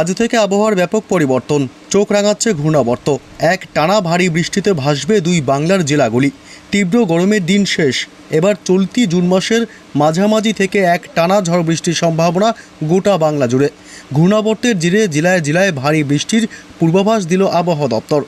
আজ থেকে আবহাওয়ার ব্যাপক পরিবর্তন। চোখ রাঙাচ্ছে ঘূর্ণাবর্ত। এক টানা ভারী বৃষ্টিতে ভাসবে দুই বাংলার জেলাগুলি। তীব্র গরমের দিন শেষ। এবার চলতি জুন মাসের মাঝামাঝি থেকে এক টানা ঝড় বৃষ্টির সম্ভাবনা গোটা বাংলা জুড়ে। ঘূর্ণাবর্তের জিরে জেলায় জেলায় ভারী বৃষ্টির পূর্বাভাস দিল আবহাওয়া দপ্তর।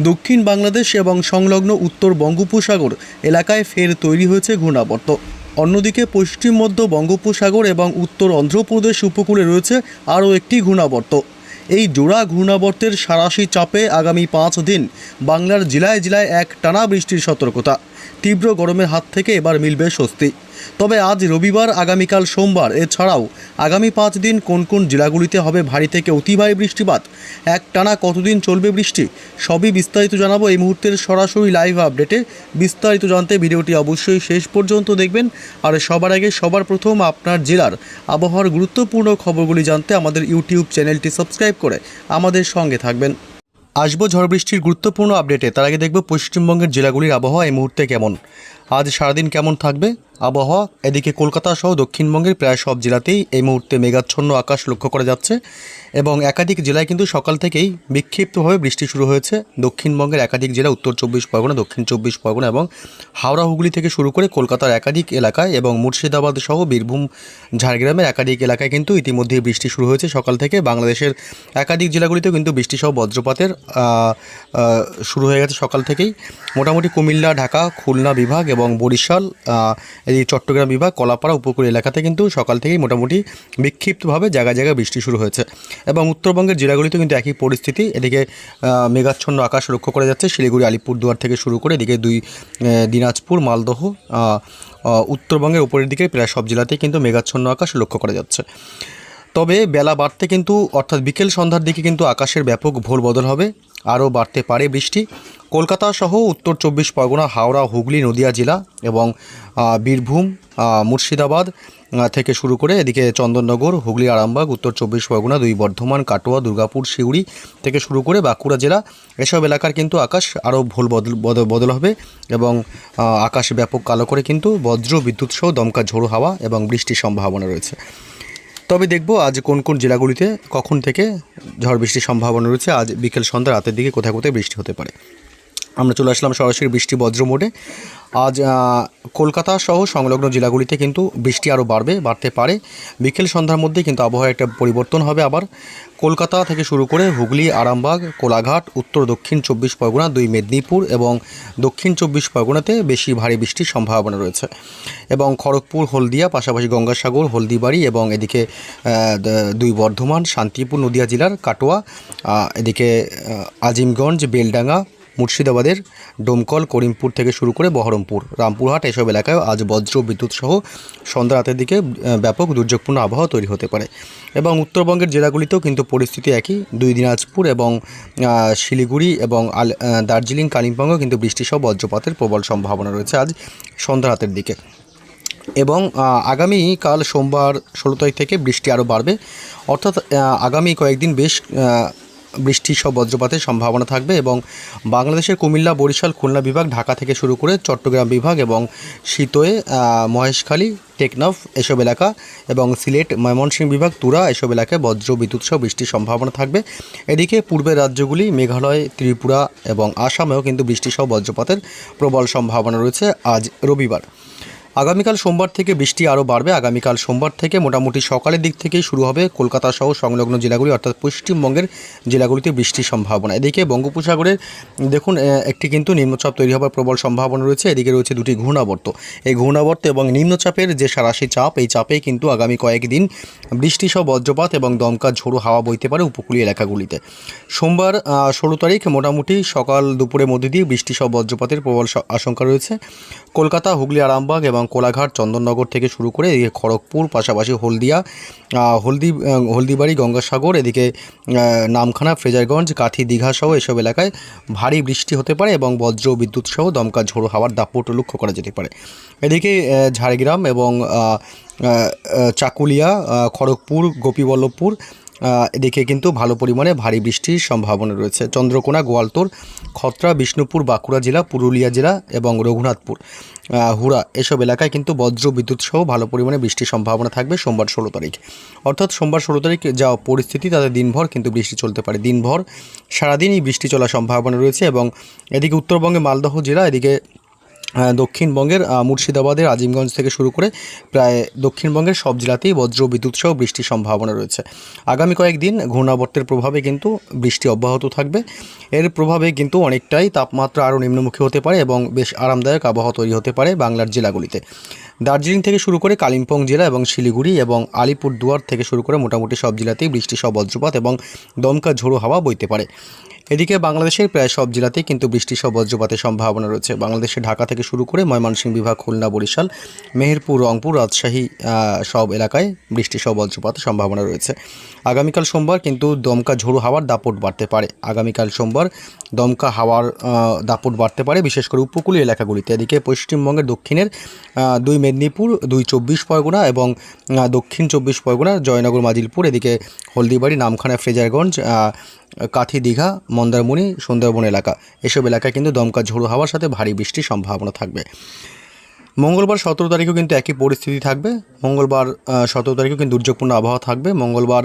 দক্ষিণ বাংলাদেশ এবং সংলগ্ন উত্তর বঙ্গোপসাগর এলাকায় ফের তৈরি হয়েছে ঘূর্ণাবর্ত। অন্যদিকে পশ্চিম, মধ্য বঙ্গোপসাগর এবং উত্তর অন্ধ্রপ্রদেশ উপকূলে রয়েছে আরও একটি ঘূর্ণাবর্ত। এই জোড়া ঘূর্ণাবর্তের সারাশি চাপে আগামী পাঁচ দিন বাংলার জেলায় জেলায় এক টানা বৃষ্টির সতর্কতা। তীব্র গরমের হাত থেকে এবার মিলবে স্বস্তি। তবে আজ রবিবার, আগামীকাল সোমবার। এছাড়াও আগামী পাঁচ দিন কোন কোন জেলাগুলিতে হবে ভারী থেকে অতি ভারী বৃষ্টিপাত? এক টানা কতদিন চলবে বৃষ্টি? সবই বিস্তারিত জানাব এই মুহূর্তের সরাসরি লাইভ আপডেটে। বিস্তারিত জানতে ভিডিওটি অবশ্যই শেষ পর্যন্ত দেখবেন। আর সবার আগে সবার প্রথম আপনার জেলার আবহাওয়ার গুরুত্বপূর্ণ খবরগুলি জানতে আমাদের ইউটিউব চ্যানেলটি সাবস্ক্রাইব করে আমাদের সঙ্গে থাকবেন। আসব ঝড় বৃষ্টির গুরুত্বপূর্ণ আপডেটে। তার আগে দেখব পশ্চিমবঙ্গের জেলাগুলির আবহাওয়া এই মুহূর্তে কেমন? আজ সারাদিন কেমন থাকবে? আবহাওয়া? এদিকে কলকাতা সহ দক্ষিণবঙ্গের প্রায় সব জেলাতেই এই মুহূর্তে মেঘাচ্ছন্ন আকাশ লক্ষ্য করা যাচ্ছে এবং একাধিক জেলায় কিন্তু সকাল থেকেই বিক্ষিপ্তভাবে বৃষ্টি শুরু হয়েছে। দক্ষিণবঙ্গের একাধিক জেলা, উত্তর চব্বিশ পরগনা, দক্ষিণ চব্বিশ পরগনা এবং হাওড়া, হুগলি থেকে শুরু করে কলকাতার একাধিক এলাকায় এবং মুর্শিদাবাদ সহ বীরভূম, ঝাড়গ্রামের একাধিক এলাকায় কিন্তু ইতিমধ্যেই বৃষ্টি শুরু হয়েছে সকাল থেকে। বাংলাদেশের একাধিক জেলাগুলিতেও কিন্তু বৃষ্টি সহ বজ্রপাতের শুরু হয়ে গেছে সকাল থেকেই। মোটামুটি কুমিল্লা, ঢাকা, খুলনা বিভাগ এবং বরিশাল এই চট্টগ্রাম বিভাগ, কলাপাড়া, উপকূল এলাকাতে কিন্তু সকাল থেকেই মোটামুটি বিক্ষিপ্তভাবে জায়গায় জায়গায় বৃষ্টি শুরু হয়েছে এবং উত্তরবঙ্গের জেলাগুলিতেও কিন্তু একই পরিস্থিতি। এদিকে মেঘাচ্ছন্ন আকাশ লক্ষ্য করা যাচ্ছে। শিলিগুড়ি, আলিপুরদুয়ার থেকে শুরু করে এদিকে দুই দিনাজপুর, মালদহ উত্তরবঙ্গের উপরের দিকে প্রায় সব জেলাতেই কিন্তু মেঘাচ্ছন্ন আকাশ লক্ষ্য করা যাচ্ছে। তবে বেলা বাড়তে কিন্তু, অর্থাৎ বিকেল সন্ধ্যার দিকে কিন্তু আকাশের ব্যাপক ভোর বদল হবে। আরও বাড়তে পারে বৃষ্টি। কলকাতা সহ উত্তর চব্বিশ পরগনা, হাওড়া, হুগলি, নদিয়া জেলা এবং বীরভূম মুর্শিদাবাদ থেকে শুরু করে এদিকে চন্দননগর, হুগলি, আরামবাগ, উত্তর চব্বিশ পরগনা, দুই বর্ধমান, কাটোয়া, দুর্গাপুর সিউড়ি থেকে শুরু করে বাঁকুড়া জেলা এসব এলাকার কিন্তু আকাশ আরও ভুল বদল- বদল হবে এবং আকাশ ব্যাপক কালো করে কিন্তু বজ্র, বিদ্যুৎ সহ দমকা ঝোড়ো হাওয়া এবং বৃষ্টির সম্ভাবনা রয়েছে। তবে দেখব আজ কোন কোন জেলাগুলিতে কখন থেকে ঝড় বৃষ্টির সম্ভাবনা রয়েছে। আজ বিকেল সন্ধ্যা রাতের দিকে কোথায় কোথায় বৃষ্টি হতে পারে। আমরা চলে আসলাম সরাসরি বৃষ্টি বজ্র মোডে। আজ কলকাতা সহ সংলগ্ন জেলাগুলিতে কিন্তু বৃষ্টি আরও বাড়বে, বাড়তে পারে। বিকেল সন্ধ্যার মধ্যে কিন্তু আবহাওয়া একটা পরিবর্তন হবে আবার। কলকাতা থেকে শুরু করে হুগলি, আরামবাগ, কোলাঘাট, উত্তর, দক্ষিণ চব্বিশ পরগনা, দুই মেদিনীপুর এবং দক্ষিণ চব্বিশ পরগনাতে বেশি ভারী বৃষ্টির সম্ভাবনা রয়েছে। এবং খড়গপুর, হলদিয়া, পাশাপাশি গঙ্গাসাগর, হলদিবাড়ি এবং এদিকে দুই বর্ধমান, শান্তিপুর, নদিয়া জেলার কাটোয়া এদিকে আজিমগঞ্জ, বেলডাঙ্গা মুর্শিদাবাদের ডোমকল, করিমপুর থেকে শুরু করে বহরমপুর, রামপুরহাট এসব এলাকায় আজ বজ্র বিদ্যুৎ সহ সন্ধ্যা রাতের দিকে ব্যাপক দুর্যোগপূর্ণ আবহাওয়া তৈরি হতে পারে। এবং উত্তরবঙ্গের জেলাগুলিতেও কিন্তু পরিস্থিতি একই। দুই দিনাজপুর এবং শিলিগুড়ি এবং দার্জিলিং কালিম্পংও কিন্তু বৃষ্টি সহ বজ্রপাতের প্রবল সম্ভাবনা রয়েছে আজ সন্ধ্যা রাতের দিকে। এবং আগামী কাল সোমবার ষোলো তারিখ থেকে বৃষ্টি আরও বাড়বে। অর্থাৎ আগামী কয়েকদিন বেশ বৃষ্টি সব বজ্রপাতের সম্ভাবনা থাকবে এবং বাংলাদেশের কুমিল্লা, বরিশাল, খুলনা বিভাগ, ঢাকা থেকে শুরু করে চট্টগ্রাম বিভাগ এবং শীতয়ে মহেশখালী, টেকনাফ এসব এলাকা এবং সিলেট, ময়মনসিংহ বিভাগ, তুরা এসব এলাকায় বজ্র, বিদ্যুৎ সহ বৃষ্টির সম্ভাবনা থাকবে। এদিকে পূর্বের রাজ্যগুলি মেঘালয়, ত্রিপুরা এবং আসামেও কিন্তু বৃষ্টি সহ বজ্রপাতের প্রবল সম্ভাবনা রয়েছে আজ রবিবার। আগামীকাল সোমবার থেকে বৃষ্টি আরও বাড়বে। আগামীকাল সোমবার থেকে মোটামুটি সকালের দিক থেকেই শুরু হবে কলকাতা সহ সংলগ্ন জেলাগুলি, অর্থাৎ পশ্চিমবঙ্গের জেলাগুলিতে বৃষ্টির সম্ভাবনা। এদিকে বঙ্গোপসাগরের, দেখুন একটি কিন্তু নিম্নচাপ তৈরি হওয়ার প্রবল সম্ভাবনা রয়েছে। এদিকে রয়েছে দুটি ঘূর্ণাবর্ত। এই ঘূর্ণাবর্ত এবং নিম্নচাপের যে সারাশি চাপ, এই চাপে কিন্তু আগামী কয়েকদিন বৃষ্টি সহ বজ্রপাত এবং দমকা ঝোড়ো হাওয়া বইতে পারে উপকূলীয় এলাকাগুলিতে। সোমবার ষোলো তারিখ মোটামুটি সকাল দুপুরের মধ্যে দিয়ে বৃষ্টি সহ বজ্রপাতের প্রবল আশঙ্কা রয়েছে। কলকাতা, হুগলি, আরামবাগ এবং কোলাঘাট, চন্দননগর থেকে শুরু করে এদিকে খড়গপুর, পাশাপাশি হলদিয়া হলদি হলদিবাড়ি, গঙ্গাসাগর, এদিকে নামখানা, ফ্রেজারগঞ্জ, কাথি, দীঘা সহ এসব এলাকায় ভারী বৃষ্টি হতে পারে এবং বজ্র বিদ্যুৎ সহ দমকা ঝোড়ো হাওয়ার দাপট লক্ষ্য করা যেতে পারে। এদিকে ঝাড়গ্রাম এবং চাকুলিয়া খড়গপুর, গোপীবল্লভপুর এদিকে কিন্তু ভালো পরিমাণে ভারী বৃষ্টির সম্ভাবনা রয়েছে। চন্দ্রকোনা, গোয়ালতোর, খত্রা, বিষ্ণুপুর, বাঁকুড়া জেলা, পুরুলিয়া জেলা এবং রঘুনাথপুর। হুড়া, এসব এলাকায় কিন্তু বজ্র বিদ্যুৎ সহ ভালো পরিমাণে বৃষ্টির সম্ভাবনা থাকবে সোমবার ষোলো তারিখ। অর্থাৎ সোমবার ষোলো তারিখ যা পরিস্থিতি, তাতে দিনভর কিন্তু বৃষ্টি চলতে পারে। দিনভর সারাদিনই বৃষ্টি চলার সম্ভাবনা রয়েছে এবং এদিকে উত্তরবঙ্গে মালদহ জেলা, এদিকে দক্ষিণবঙ্গের মুর্শিদাবাদের, আজিমগঞ্জ থেকে শুরু করে প্রায় দক্ষিণবঙ্গের সব জেলাতেই বজ্র বিদ্যুৎ সহ বৃষ্টির সম্ভাবনা রয়েছে। আগামী কয়েকদিন ঘূর্ণাবর্তের প্রভাবে কিন্তু বৃষ্টি অব্যাহত থাকবে। এর প্রভাবে কিন্তু অনেকটাই তাপমাত্রা আরও নিম্নমুখী হতে পারে এবং বেশ আরামদায়ক আবহাওয়া তৈরি হতে পারে বাংলার জেলাগুলিতে। দার্জিলিং থেকে শুরু করে কালিম্পং জেলা এবং শিলিগুড়ি এবং আলিপুরদুয়ার থেকে শুরু করে মোটামুটি সব জেলাতেই বৃষ্টি সহ বজ্রপাত এবং দমকা ঝোড়ো হাওয়া বইতে পারে। এদিকে বাংলাদেশের প্রায় সব জেলাতেই কিন্তু বৃষ্টি সহ বজ্রপাতের সম্ভাবনা রয়েছে। বাংলাদেশে ঢাকা থেকে শুরু করে ময়মনসিংহ বিভাগ, খুলনা, বরিশাল, মেহেরপুর, রংপুর, রাজশাহী সব এলাকায় বৃষ্টি সহ বজ্রপাতের সম্ভাবনা রয়েছে। আগামীকাল সোমবার কিন্তু দমকা ঝোড়ো হাওয়ার দাপট বাড়তে পারে। আগামীকাল সোমবার দমকা হাওয়ার দাপট বাড়তে পারে, বিশেষ করে উপকূলীয় এলাকাগুলিতে। এদিকে পশ্চিমবঙ্গের দক্ষিণের দুই মেদিনীপুর, দুই চব্বিশ পরগনা এবং দক্ষিণ চব্বিশ পরগনা, জয়নগর, মাজিলপুর। এদিকে হলদিবাড়ি, নামখানা, ফ্রেজারগঞ্জ কাথি দীঘা মন্দারমণি, সুন্দরবন এলাকা। এসব এলাকায় কিন্তু দমকা ঝোড়ো হাওয়ার সাথে ভারী বৃষ্টির সম্ভাবনা থাকবে। মঙ্গলবার সতেরো তারিখেও কিন্তু একই পরিস্থিতি থাকবে। মঙ্গলবার সতেরো তারিখেও কিন্তু দুর্যোগপূর্ণ আবহাওয়া থাকবে। মঙ্গলবার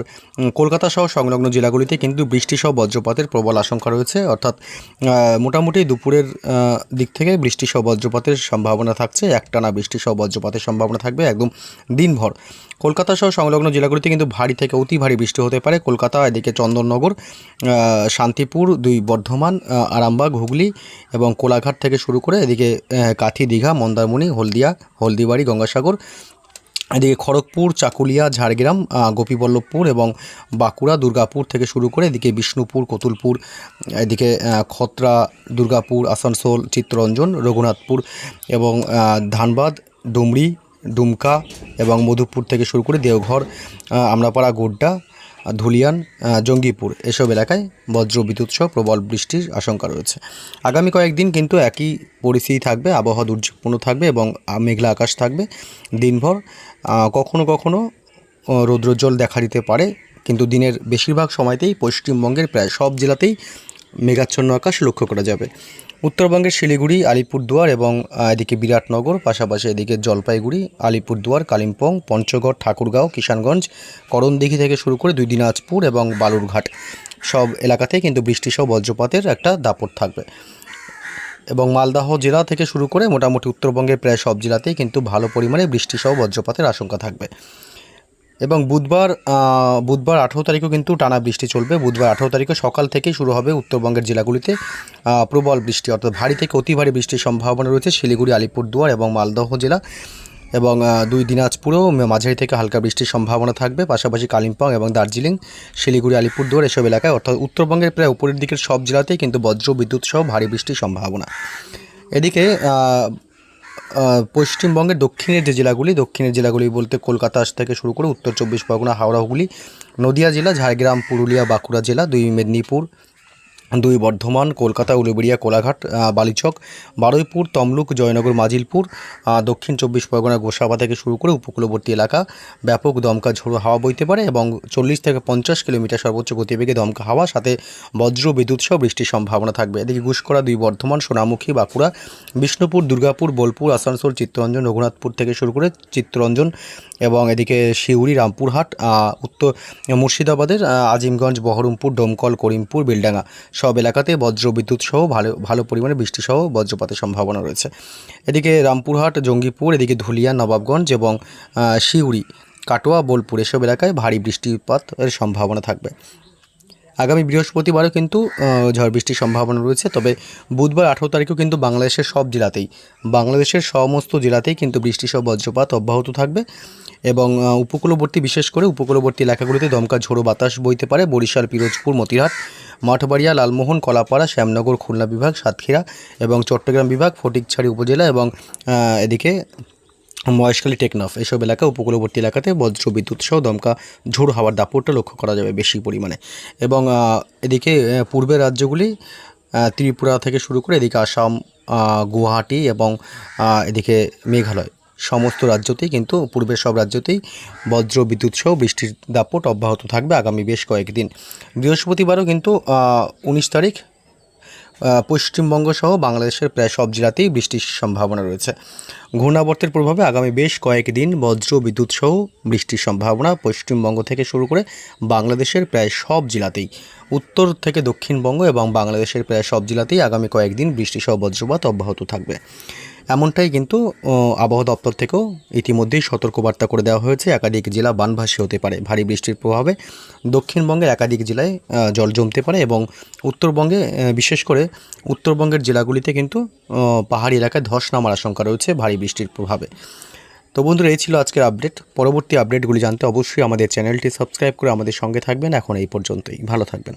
কলকাতা সহ সংলগ্ন জেলাগুলিতে কিন্তু বৃষ্টি সহ বজ্রপাতের প্রবল আশঙ্কা রয়েছে। অর্থাৎ মোটামুটি দুপুরের দিক থেকে বৃষ্টি সহ বজ্রপাতের সম্ভাবনা থাকছে। একটানা বৃষ্টি সহ বজ্রপাতের সম্ভাবনা থাকবে একদম দিনভর। কলকাতা সহ সংলগ্ন জেলাগুলিতে কিন্তু ভারী থেকে অতি ভারী বৃষ্টি হতে পারে। কলকাতা, এদিকে চন্দননগর শান্তিপুর, দুই বর্ধমান আরামবাগ, হুগলি এবং কোলাঘাট থেকে শুরু করে এদিকে কাথি, দীঘা, মন্দারমণি, হলদিয়া, হলদিবাড়ি, গঙ্গাসাগর, এদিকে খড়গপুর, চাকুলিয়া, ঝাড়গ্রাম গোপীবল্লভপুর এবং বাঁকুড়া, দুর্গাপুর থেকে শুরু করে এদিকে বিষ্ণুপুর, কতুলপুর, এদিকে খত্রা, দুর্গাপুর, আসানসোল, চিত্তরঞ্জন, রঘুনাথপুর এবং ধানবাদ, ডুমরি ডুমকা এবং মধুপুর থেকে শুরু করে দেওঘর আমরাপাড়া, গোড্ডা, ধুলিয়ান জঙ্গিপুর এসব এলাকায় বজ্র বিদ্যুৎ সহ প্রবল বৃষ্টির আশঙ্কা রয়েছে। আগামী কয়েকদিন কিন্তু একই পরিস্থিতি থাকবে, আবহাওয়া দুর্যোগপূর্ণ থাকবে এবং মেঘলা আকাশ থাকবে। দিনভর কখনো কখনো রৌদ্রোজ্জ্বল দেখা দিতে পারে, কিন্তু দিনের বেশিরভাগ সময়তেই পশ্চিমবঙ্গের প্রায় সব জেলাতেই মেঘাচ্ছন্ন আকাশ লক্ষ্য করা যাবে। উত্তরবঙ্গের শিলিগুড়ি, আলিপুরদুয়ার এবং এদিকে বিরাটনগর, পাশাপাশি এদিকে জলপাইগুড়ি, আলিপুরদুয়ার, কালিম্পং, পঞ্চগড়, ঠাকুরগাঁও, কিষানগঞ্জ, করণদিঘি থেকে শুরু করে দুই দিনাজপুর এবং বালুরঘাট। সব এলাকাতেই কিন্তু বৃষ্টিসহ বজ্রপাতের একটা দাপট থাকবে। এবং মালদাহ জেলা থেকে শুরু করে মোটামুটি উত্তরবঙ্গের প্রায় সব জেলাতেই কিন্তু ভালো পরিমাণে বৃষ্টিসহ বজ্রপাতের আশঙ্কা থাকবে। এবং বুধবার বুধবার আঠেরো তারিখও কিন্তু টানা বৃষ্টি চলবে। বুধবার আঠেরো তারিখে সকাল থেকেই শুরু হবে উত্তরবঙ্গের জেলাগুলিতে প্রবল বৃষ্টি। অর্থাৎ ভারী থেকে অতি ভারী বৃষ্টির সম্ভাবনা রয়েছে শিলিগুড়ি, আলিপুরদুয়ার এবং মালদহ জেলা এবং দুই দিনাজপুরেও মাঝারি থেকে হালকা বৃষ্টির সম্ভাবনা থাকবে। পাশাপাশি কালিম্পং এবং দার্জিলিং, শিলিগুড়ি, আলিপুরদুয়ার এসব এলাকায়, অর্থাৎ উত্তরবঙ্গের প্রায় উপরের দিকের সব জেলাতেই কিন্তু বজ্র, বিদ্যুৎ সহ ভারী বৃষ্টির সম্ভাবনা। এদিকে পশ্চিমবঙ্গের দক্ষিণের যে জেলাগুলি, দক্ষিণের জেলাগুলি বলতে কলকাতা থেকে শুরু করে উত্তর চব্বিশ পরগনা, হাওড়া, হুগলি, নদিয়া জেলা, ঝাড়গ্রাম, পুরুলিয়া, বাঁকুড়া জেলা, দুই মেদিনীপুর দুই বর্ধমান, কলকাতা, উলুবেড়িয়া, কোলাঘাট বালিচক, বারুইপুর, তমলুক, জয়নগর, মাজিলপুর দক্ষিণ চব্বিশ পরগনা, গোসাবা থেকে শুরু করে উপকূলবর্তী এলাকা ব্যাপক দমকা ঝোড়ো হাওয়া বইতে পারে এবং চল্লিশ থেকে পঞ্চাশ কিলোমিটার সর্বোচ্চ গতিবেগে দমকা হাওয়া, সাথে বজ্র, বিদ্যুৎ সহ বৃষ্টির সম্ভাবনা থাকবে। এদিকে ঘুষকরা দুই বর্ধমান, সোনামুখী, বাঁকুড়া, বিষ্ণুপুর, দুর্গাপুর, বোলপুর, আসানসোল, চিত্তরঞ্জন, রঘুনাথপুর থেকে শুরু করে চিত্তরঞ্জন এবং এদিকে শিউরি, রামপুরহাট উত্তর মুর্শিদাবাদের আজিমগঞ্জ, বহরমপুর, ডোমকল, করিমপুর, বেলডাঙ্গা সব এলাকাতে বজ্রবিদ্যুৎ সহ ভালো ভালো পরিমাণে বৃষ্টি সহ বজ্রপাতের সম্ভাবনা রয়েছে। এদিকে রামপুরহাট, জঙ্গিপুর, এদিকে ধুলিয়া, নবাবগঞ্জ এবং শিউড়ি কাটোয়া, বোলপুর এসব এলাকায় ভারী বৃষ্টিপাতের সম্ভাবনা থাকবে। আগামী বৃহস্পতিবারও কিন্তু ঝড় বৃষ্টির সম্ভাবনা রয়েছে। তবে বুধবার আঠেরো তারিখেও কিন্তু বাংলাদেশের সব জেলাতেই, বাংলাদেশের সমস্ত জেলাতেই কিন্তু বৃষ্টি সহ বজ্রপাত অব্যাহত থাকবে এবং উপকূলবর্তী, বিশেষ করে উপকূলবর্তী এলাকাগুলিতে দমকা ঝোড়ো বাতাস বইতে পারে। বরিশাল, পিরোজপুর মতিহাট মাঠবাড়িয়া, লালমোহন, কলাপাড়া, শ্যামনগর, খুলনা বিভাগ, সাতক্ষীরা এবং চট্টগ্রাম বিভাগ, ফটিকছড়ি উপজেলা এবং এদিকে মহেশখালী টেকনাফ। এসব এলাকা উপকূলবর্তী এলাকাতে বজ্র বিদ্যুৎ সহ দমকা ঝোড় হাওয়ার দাপটটা লক্ষ্য করা যাবে বেশি পরিমাণে। এবং এদিকে পূর্বের রাজ্যগুলি ত্রিপুরা থেকে শুরু করে এদিকে আসাম গুয়াহাটি এবং এদিকে মেঘালয়। সমস্ত রাজ্যতেই কিন্তু, পূর্বের সব রাজ্যতেই বজ্র বিদ্যুৎ সহ বৃষ্টির দাপট অব্যাহত থাকবে আগামী বেশ কয়েকদিন। বৃহস্পতিবারও কিন্তু উনিশ তারিখ পশ্চিমবঙ্গ সহ বাংলাদেশের প্রায় সব জেলাতেই বৃষ্টির সম্ভাবনা রয়েছে। ঘূর্ণাবর্তের প্রভাবে আগামী বেশ কয়েকদিন বজ্র বিদ্যুৎ সহ বৃষ্টির সম্ভাবনা পশ্চিমবঙ্গ থেকে শুরু করে বাংলাদেশের প্রায় সব জেলাতেই। উত্তর থেকে দক্ষিণবঙ্গ এবং বাংলাদেশের প্রায় সব জেলাতেই আগামী কয়েকদিন বৃষ্টি সহ বজ্রপাত অব্যাহত থাকবে। এমনটাই কিন্তু আবহাওয়া দপ্তর থেকেও ইতিমধ্যেই সতর্কবার্তা করে দেওয়া হয়েছে। একাধিক জেলা বানভাসী হতে পারে ভারী বৃষ্টির প্রভাবে। দক্ষিণবঙ্গের একাধিক জেলায় জল জমতে পারে এবং উত্তরবঙ্গে বিশেষ করে উত্তরবঙ্গের জেলাগুলিতে কিন্তু পাহাড়ি এলাকায় ধস নামার আশঙ্কা রয়েছে ভারী বৃষ্টির প্রভাবে। তো বন্ধুরা, এই ছিল আজকের আপডেট। পরবর্তী আপডেটগুলি জানতে অবশ্যই আমাদের চ্যানেলটি সাবস্ক্রাইব করে আমাদের সঙ্গে থাকবেন। এখন এই পর্যন্তই। ভালো থাকবেন।